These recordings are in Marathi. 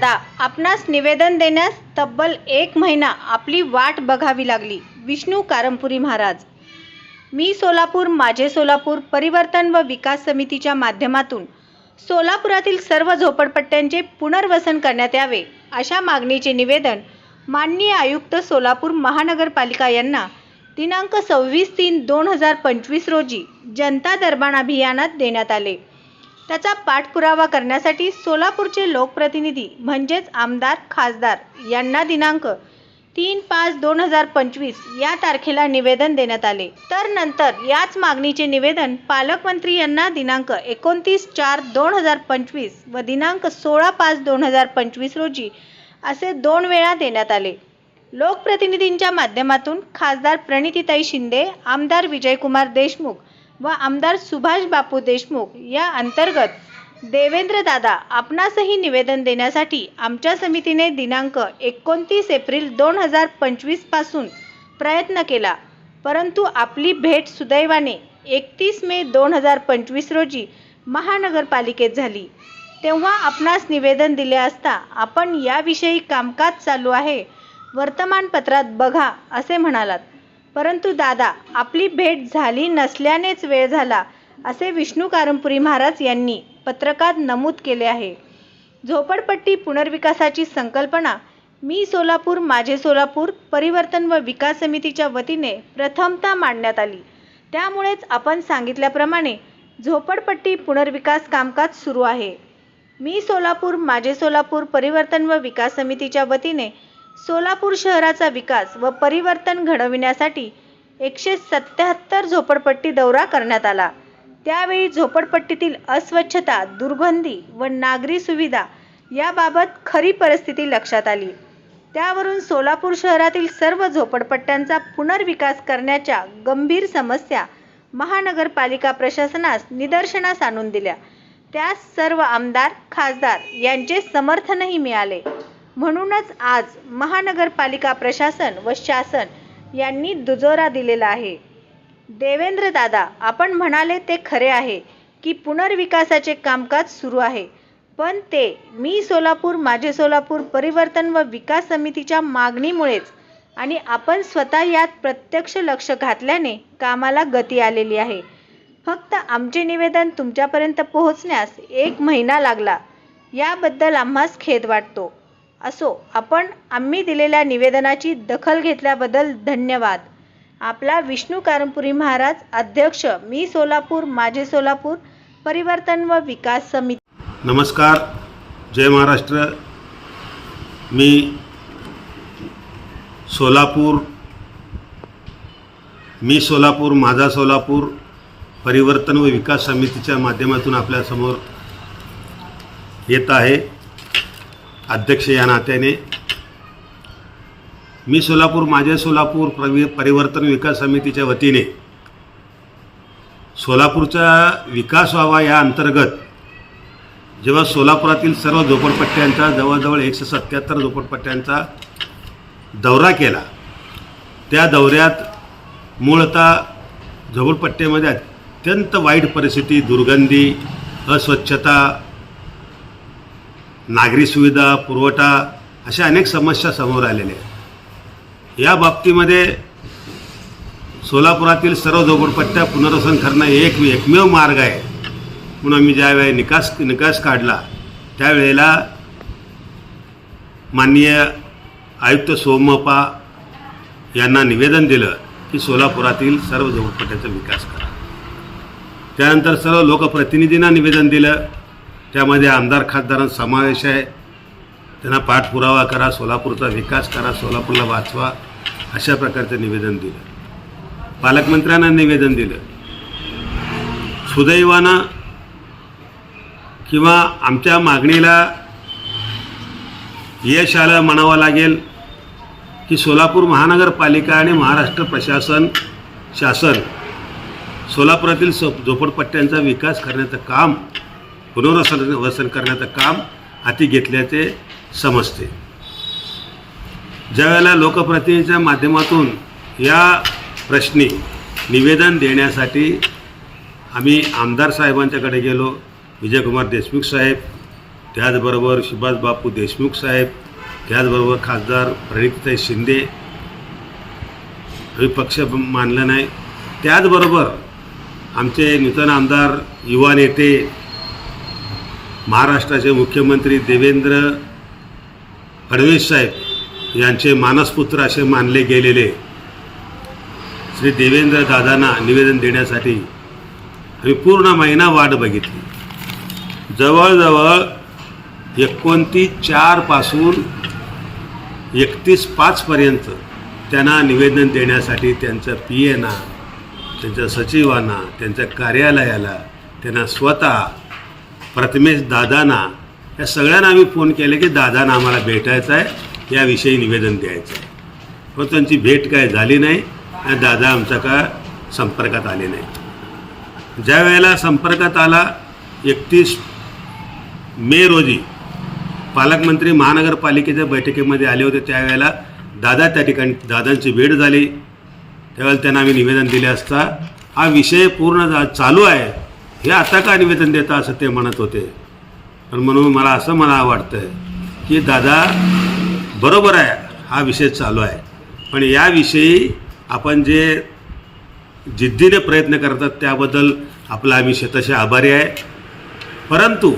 दादा आपणास निवेदन देण्यास तब्बल एक महिना आपली वाट बघावी लागली. विष्णू कारंपुरी महाराज. मी सोलापूर माझे सोलापूर परिवर्तन व विकास समितीच्या माध्यमातून सोलापुरातील सर्व झोपडपट्ट्यांचे पुनर्वसन करण्यात यावे अशा मागणीचे निवेदन माननीय आयुक्त सोलापूर महानगरपालिका यांना दिनांक सव्वीस तीन दोन हजार पंचवीस रोजी जनता दरबार अभियानात देण्यात आले. त्याचा पाठपुरावा करण्यासाठी सोलापूरचे लोकप्रतिनिधी म्हणजेच आमदार खासदार यांना दिनांक तीन पाच दोन हजार पंचवीस या तारखेला निवेदन देण्यात आले. तर नंतर याच मागणीचे निवेदन पालकमंत्री यांना दिनांक एकोणतीस चार दोन हजार पंचवीस व दिनांक सोळा पाच दोन हजार पंचवीस रोजी असे दोन वेळा देण्यात आले. लोकप्रतिनिधींच्या माध्यमातून खासदार प्रणितीताई शिंदे आमदार विजयकुमार देशमुख व आमदार सुभाष बापू देशमुख या अंतर्गत देवेंद्र दादा आपणासही निवेदन देण्यासाठी आमच्या समितीने दिनांक एकोणतीस एप्रिल दोन हजार पंचवीसपासून प्रयत्न केला. परंतु आपली भेट सुदैवाने एकतीस मे दोन हजार पंचवीस रोजी महानगरपालिकेत झाली. तेव्हा आपणास निवेदन दिले असता आपण याविषयी कामकाज चालू आहे. वर्तमानपत्रात बघा असे म्हणालात. परंतु दादा आपली भेट झाली नसल्यानेच वेळ झाला असे विष्णू कारंपुरी महाराज यांनी पत्रकात नमूद केले आहे. झोपडपट्टी पुनर्विकासाची संकल्पना मी सोलापूर माझे सोलापूर परिवर्तन व विकास समितीच्या वतीने प्रथमतः मांडण्यात आली. त्यामुळेच आपण सांगितल्याप्रमाणे झोपडपट्टी पुनर्विकास कामकाज सुरू आहे. मी सोलापूर माझे सोलापूर परिवर्तन व विकास समितीच्या वतीने सोलापूर शहराचा विकास व परिवर्तन घडविण्यासाठी एकशे सत्याहत्तर झोपडपट्टी दौरा करण्यात आला. त्यावेळी झोपडपट्टीतील अस्वच्छता दुर्गंधी व नागरी सुविधा याबाबत खरी परिस्थिती लक्षात आली. त्यावरून सोलापूर शहरातील सर्व झोपडपट्ट्यांचा पुनर्विकास करण्याच्या गंभीर समस्या महानगरपालिका प्रशासनास निदर्शनास आणून दिल्या. त्यास सर्व आमदार खासदार यांचे समर्थनही मिळाले. म्हणूनच आज महानगरपालिका प्रशासन व शासन यांनी दुजोरा दिलेला आहे. देवेंद्र दादा आपण म्हणाले ते खरे आहे की पुनर्विकासाचे कामकाज सुरू आहे. पण ते मी सोलापूर माझे सोलापूर परिवर्तन व विकास समितीच्या मागणीमुळेच आणि आपण स्वतः यात प्रत्यक्ष लक्ष घातल्याने कामाला गती आलेली आहे. फक्त आमचे निवेदन तुमच्यापर्यंत पोहोचण्यास एक महिना लागला. याबद्दल आम्हास खेद वाटतो. असो आपण आम्ही दिलेल्या निवेदनाची दखल घेतल्याबद्दल धन्यवाद. आपला विष्णू कारंपुरी महाराज अध्यक्ष मी सोलापूर माझे सोलापूर परिवर्तन व विकास समिती. नमस्कार जय महाराष्ट्र. मी सोलापूर मी सोलापूर माझा सोलापूर परिवर्तन व विकास समितीच्या माध्यमातून आपल्यासमोर येत आहे. अध्यक्ष या नात्याने मी सोलापूर माझे सोलापूर प्रवि परिवर्तन विकास समितीच्या वतीने सोलापूरचा विकास व्हावा या अंतर्गत जेव्हा सोलापुरातील सर्व झोपडपट्ट्यांचा जवळजवळ एकशे सत्याहत्तर झोपडपट्ट्यांचा दौरा केला त्या दौऱ्यात मूळतः झोपडपट्ट्यामध्ये अत्यंत वाईट परिस्थिती दुर्गंधी अस्वच्छता नागरी सुविधा पुरवठा अशा अनेक समस्या समोर आलेल्या आहेत. या बाबतीमध्ये सोलापुरातील सर्व झोपडपट्ट्या पुनर्वसन करणं हे एक एकमेव मार्ग आहे. म्हणून आम्ही ज्यावेळी निकास निकास काढला त्यावेळेला माननीय आयुक्त सोमप्पा यांना निवेदन दिलं की सोलापुरातील सर्व झोपडपट्ट्याचा विकास करा. त्यानंतर सर्व लोकप्रतिनिधींना निवेदन दिलं त्यामध्ये आमदार खासदारांचा समावेश आहे. त्यांना पाठपुरावा करा सोलापूरचा विकास करा सोलापूरला वाचवा अशा प्रकारचं निवेदन दिलं. पालकमंत्र्यांना निवेदन दिलं. सुदैवानं किंवा आमच्या मागणीला यश आलं म्हणावं लागेल की सोलापूर महानगरपालिका आणि महाराष्ट्र प्रशासन शासन सोलापुरातील सो झोपडपट्ट्यांचा विकास करण्याचं काम पुनर्वसन वसन करण्याचं काम हाती घेतल्याचे समजते. ज्यावेळेला लोकप्रतिनिधीच्या माध्यमातून या प्रश्नी निवेदन देण्यासाठी आम्ही आमदार साहेबांच्याकडे गेलो विजयकुमार देशमुख साहेब त्याचबरोबर सुभाष बापू देशमुख साहेब त्याचबरोबर खासदार प्रणितताई शिंदे आम्ही पक्ष मानलं नाही. त्याचबरोबर आमचे नूतन आमदार युवा नेते महाराष्ट्राचे मुख्यमंत्री देवेंद्र फडणवीस साहेब यांचे मानसपुत्र असे मानले गेलेले श्री देवेंद्र दादांना निवेदन देण्यासाठी आम्ही पूर्ण महिना वाट बघितली. जवळजवळ एकोणतीस चारपासून एकतीस पाचपर्यंत त्यांना निवेदन देण्यासाठी त्यांचं पी एना त्यांच्या सचिवांना त्यांच्या कार्यालयाला त्यांना स्वतः प्रथमेश दादांना या सगळ्यांना आम्ही फोन केले की दादांना आम्हाला भेटायचं आहे याविषयी निवेदन द्यायचं आहे. पण त्यांची भेट काय झाली नाही आणि दादा आमच्या का संपर्कात आले नाही. ज्या वेळेला संपर्कात आला एकतीस मे रोजी पालकमंत्री महानगरपालिकेच्या बैठकीमध्ये आले होते त्यावेळेला दादा त्या ठिकाणी दादांची भेट झाली. त्यावेळेला त्यांना आम्ही निवेदन दिले असता हा विषय पूर्ण जा चालू आहे. हे आता का निवेदन देता असं ते म्हणत होते? पण म्हणून मला असं मला वाटतं की दादा बरोबर आहे हा विषय चालू आहे. पण याविषयी आपण जे जिद्दीने प्रयत्न करतात त्याबद्दल आपला आम्ही शतशः आभारी आहे. परंतु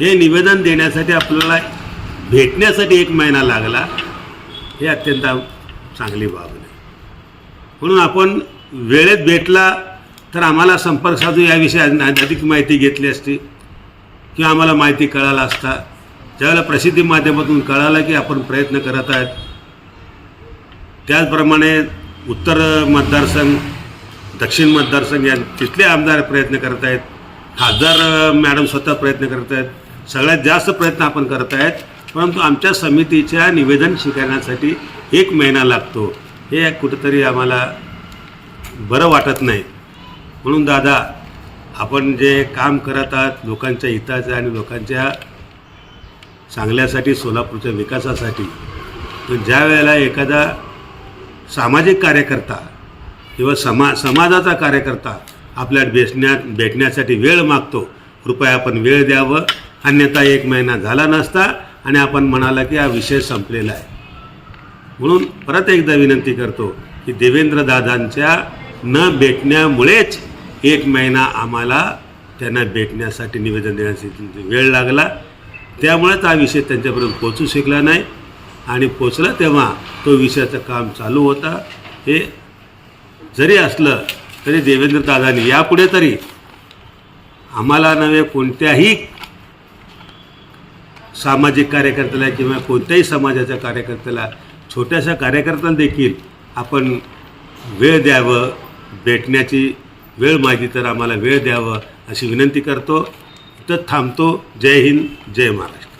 हे निवेदन देण्यासाठी आपल्याला भेटण्यासाठी एक महिना लागला हे अत्यंत चांगली बाब नाही. म्हणून आपण वेळेत भेटला तर आम्हाला संपर्क साधून याविषयी अधिक माहिती घेतली असती किंवा आम्हाला माहिती कळाला असता. ज्यावेळेला प्रसिद्धी माध्यमातून कळालं की आपण प्रयत्न करत आहेत. त्याचप्रमाणे उत्तर मतदारसंघ दक्षिण मतदारसंघ या तिथले आमदार प्रयत्न करत आहेत. खासदार मॅडम स्वतः प्रयत्न करत आहेत. सगळ्यात जास्त प्रयत्न आपण करत आहेत. परंतु आमच्या समितीच्या निवेदन स्वीकारण्यासाठी एक महिना लागतो. हे कुठंतरी आम्हाला बरं वाटत नाही. म्हणून दादा आपण जे काम करत आहात लोकांच्या हिताचं आणि लोकांच्या चांगल्यासाठी सोलापूरच्या विकासासाठी तर ज्या वेळेला एखादा सामाजिक कार्यकर्ता किंवा समा समाजाचा कार्यकर्ता आपल्या भेटण्यात भेटण्यासाठी वेळ मागतो कृपया आपण वेळ द्यावं. अन्यथा एक महिना झाला नसता आणि आपण म्हणाला की हा विषय संपलेला आहे. म्हणून परत एकदा विनंती करतो की देवेंद्र दादांच्या न भेटण्यामुळेच एक महिना आम्हाला त्यांना भेटण्यासाठी निवेदन देण्यासाठी वेळ लागला. त्यामुळेच हा विषय त्यांच्यापर्यंत पोचू शकला नाही. आणि पोचला तेव्हा तो विषयाचं काम चालू होता. हे जरी असलं तरी देवेंद्र देवेंद्रदादांनी यापुढे तरी आम्हाला नव्हे कोणत्याही सामाजिक कार्यकर्त्याला किंवा कोणत्याही समाजाच्या कार्यकर्त्याला छोट्याशा कार्यकर्त्यांदेखील आपण वेळ द्यावं भेटण्याची वेळ माहिती तर आम्हाला वेळ द्यावं अशी विनंती करतो. तर थांबतो. जय हिंद जय महाराष्ट्र.